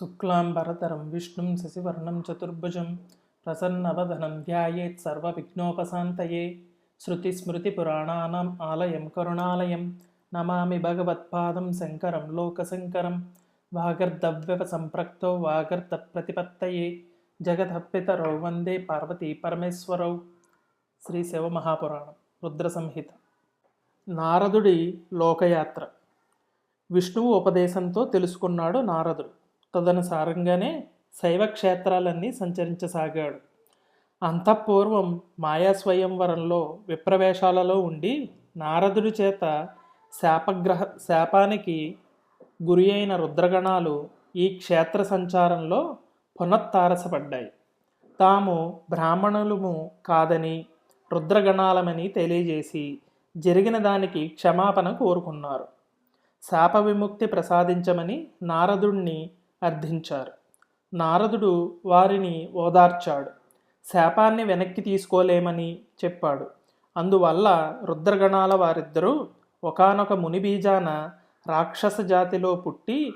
శుక్లాంబరతరం విష్ణుం శశివర్ణం చతుర్భుజం ప్రసన్నవదనం ధ్యాయేత్ సర్వవిఘ్నోపశాంతయే. శృతిస్మృతిపురాణానాం ఆలయం కరుణాలయం నమామి భగవత్పాదం శంకరం లోకశంకరం వాగర్ధవ్యవ సంప్రక్తో వాగర్ధ ప్రతిపత్తయే జగదపితరౌ వందే పార్వతీ పరమేశ్వరౌ. శ్రీ శివమహాపురాణం రుద్ర సంహిత నారదుడి లోకయాత్ర. విష్ణువు ఉపదేశంతో తెలుసుకున్నాడు నారదుడు. తదనుసారంగానే శైవ క్షేత్రాలన్నీ సంచరించసాగాడు. అంతఃపూర్వం మాయాస్వయంవరంలో విప్రవేశాలలో ఉండి నారదుడి చేత శాపగ్రహ శాపానికి గురి అయిన రుద్రగణాలు ఈ క్షేత్ర సంచారంలో పునఃతారసపడ్డాయి తాము బ్రాహ్మణులము కాదని రుద్రగణాలమని తెలియజేసి జరిగిన దానికి క్షమాపణ కోరుకున్నారు. శాప విముక్తి ప్రసాదించమని నారదుణ్ణి అర్థించారు. నారదుడు వారిని ఓదార్చాడు. శాపాన్ని వెనక్కి తీసుకోలేమని చెప్పాడు. అందువల్ల రుద్రగణాల వారిద్దరూ ఒకానొక మునిబీజాన రాక్షస జాతిలో పుట్టి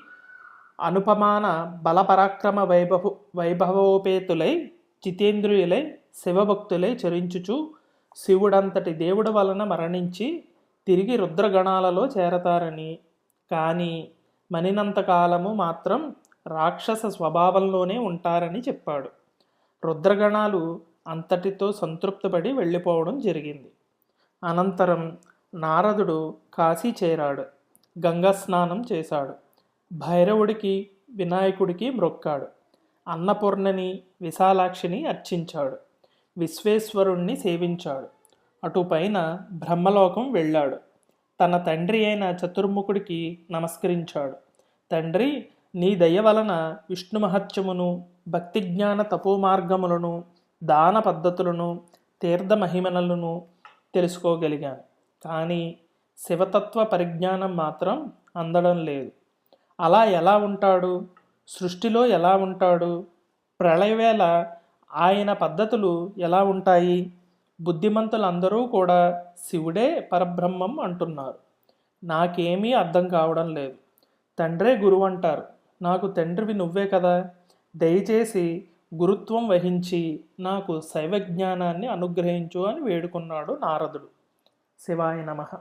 అనుపమాన బలపరాక్రమ వైభవ వైభవోపేతులై జితేంద్రియులై శివభక్తులై చరించుచు శివుడంతటి దేవుడు వలన మరణించి తిరిగి రుద్రగణాలలో చేరతారని. కానీ మనినంతకాలము మాత్రం రాక్షస స్వభావంలోనే ఉంటారని చెప్పాడు. రుద్రగణాలు అంతటితో సంతృప్తిపడి వెళ్ళిపోవడం జరిగింది. అనంతరం నారదుడు కాశీ చేరాడు. గంగా స్నానం చేశాడు. భైరవుడికి వినాయకుడికి మ్రొక్కాడు. అన్నపూర్ణని విశాలాక్షిని అర్చించాడు. విశ్వేశ్వరుణ్ణి సేవించాడు. అటుపైన బ్రహ్మలోకం వెళ్ళాడు. తన తండ్రి అయిన చతుర్ముఖుడికి నమస్కరించాడు. తండ్రి నీ దయ వలన విష్ణు మహత్యమును భక్తి జ్ఞాన తపోమార్గములను దాన పద్ధతులను తీర్థ మహిమలను తెలుసుకోగలిగాను. కానీ శివతత్వ పరిజ్ఞానం మాత్రం అందడం లేదు. అలా ఎలా ఉంటాడు? సృష్టిలో ఎలా ఉంటాడు? ప్రళయవేళ ఆయన పద్ధతులు ఎలా ఉంటాయి? బుద్ధిమంతులందరూ కూడా శివుడే పరబ్రహ్మం అంటున్నారు. నాకేమీ అర్థం కావడం లేదు. తండ్రే గురువు అంటారు. నాకు తండ్రివి నువ్వే కదా. దయచేసి గురుత్వం వహించి నాకు శైవ జ్ఞానాన్ని అనుగ్రహించు అని వేడుకున్నాడు నారదుడు. శివాయ నమః.